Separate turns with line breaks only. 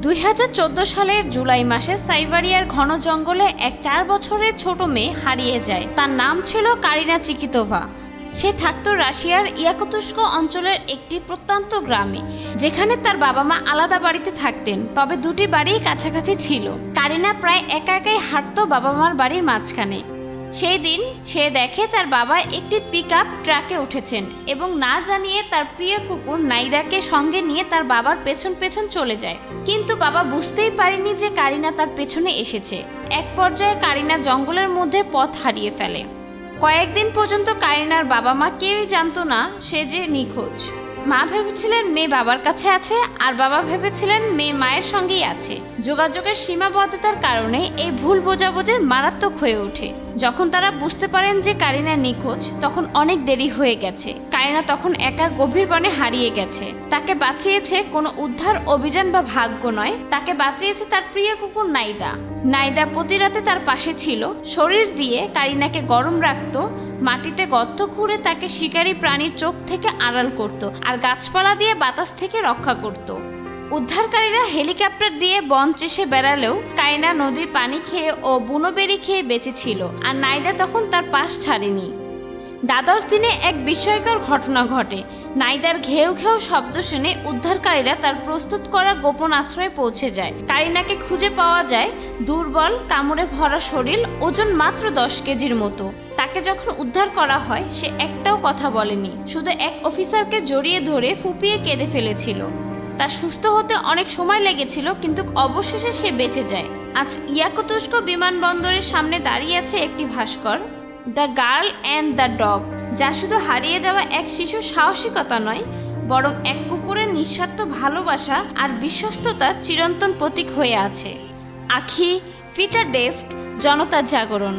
দুই হাজার চোদ্দ সালের জুলাই মাসে সাইবারিয়ার ঘন জঙ্গলে এক চার বছরের ছোট মেয়ে হারিয়ে যায়। তার নাম ছিল কারিনা চিকিতোভা। সে থাকত রাশিয়ার ইয়াকুতুস্ক অঞ্চলের একটি প্রত্যন্ত গ্রামে, যেখানে তার বাবা মা আলাদা বাড়িতে থাকতেন, তবে দুটি বাড়িই কাছাকাছি ছিল। কারিনা প্রায় একা একাই হাঁটতো বাবা মার বাড়ির মাঝখানে। সেই দিন সে দেখে তার বাবা একটি পিক ট্রাকে উঠেছেন এবং না জানিয়ে তার প্রিয় কুকুর নাইদাকে সঙ্গে নিয়ে তার বাবার পেছন পেছন চলে যায়। কিন্তু বাবা বুঝতেই পারেনি যে কারিনা তার পেছনে এসেছে। এক পর্যায়ে কারিনা জঙ্গলের মধ্যে পথ হারিয়ে ফেলে। কয়েকদিন পর্যন্ত কারিনার বাবা মা কেউই জানতো না সে যে নিখোঁজ। মা ভেবেছিলেন মেয়ে বাবার কাছে আছে আর বাবা ভেবেছিলেন মেয়ে মায়ের সঙ্গেই আছে। যোগাযোগের সীমাবদ্ধতার কারণে এই ভুল বোঝাবুঝির মারাত্মক হয়ে ওঠে। যখন তারা বুঝতে পারেন যে কারিনা নিখোঁজ, তখন অনেক দেরি হয়ে গেছে। কারিনা তখন একা গভীর বনে হারিয়ে গেছে। তাকে বাঁচিয়েছে কোনো উদ্ধার অভিযান বা ভাগ্য নয়। তাকে বাঁচিয়েছে তার প্রিয় কুকুর নাইদা। নাইদা প্রতি রাতে তার পাশে ছিল। শরীর দিয়ে কারিনাকে গরম রাখত, মাটিতে গর্ত খুঁড়ে তাকে শিকারী প্রাণীর চোখ থেকে আড়াল করত, আর গাছপালা দিয়ে বাতাস থেকে রক্ষা করত। উদ্ধারকারীরা হেলিকপ্টার দিয়ে বন চেষে বেড়ালেও কাইনা নদীর পানি খেয়ে ও বুনো বুনোবেরি খেয়ে বেঁচেছিল, আর নাইদা তখন তার পাশ ছাড়েনি। দ্বাদশ দিনে এক বিস্ময়কর ঘটনা ঘটে। নাইদার ঘেউ ঘেউ শব্দ শুনে উদ্ধারকারীরা তার প্রস্তুত করা গোপন আশ্রয়ে পৌঁছে যায়। কারিনাকে খুঁজে পাওয়া যায় দুর্বল, কামড়ে ভরা শরীর, ওজন মাত্র দশ কেজির মতো। তাকে যখন উদ্ধার করা হয়, সে একটাও কথা বলেনি। শুধু এক অফিসারকে জড়িয়ে ধরে ফুপিয়ে কেঁদে ফেলেছিল। তার সুস্থ হতে অনেক সময় লেগেছিল, কিন্তু অবশেষে সে বেঁচে যায়। আজ ইয়াকুতুস্ক বিমানবন্দরের সামনে দাঁড়িয়ে আছে একটি ভাস্কর, the girl and the dog, যা শুধু হারিয়ে যাওয়া এক শিশুর সাহসিকতা নয়, বরং এক কুকুরের নিঃস্বার্থ ভালোবাসা আর বিশ্বস্ততা চিরন্তন প্রতীক হয়ে আছে। আখি ফিচার ডেস্ক জনতার জাগরণ।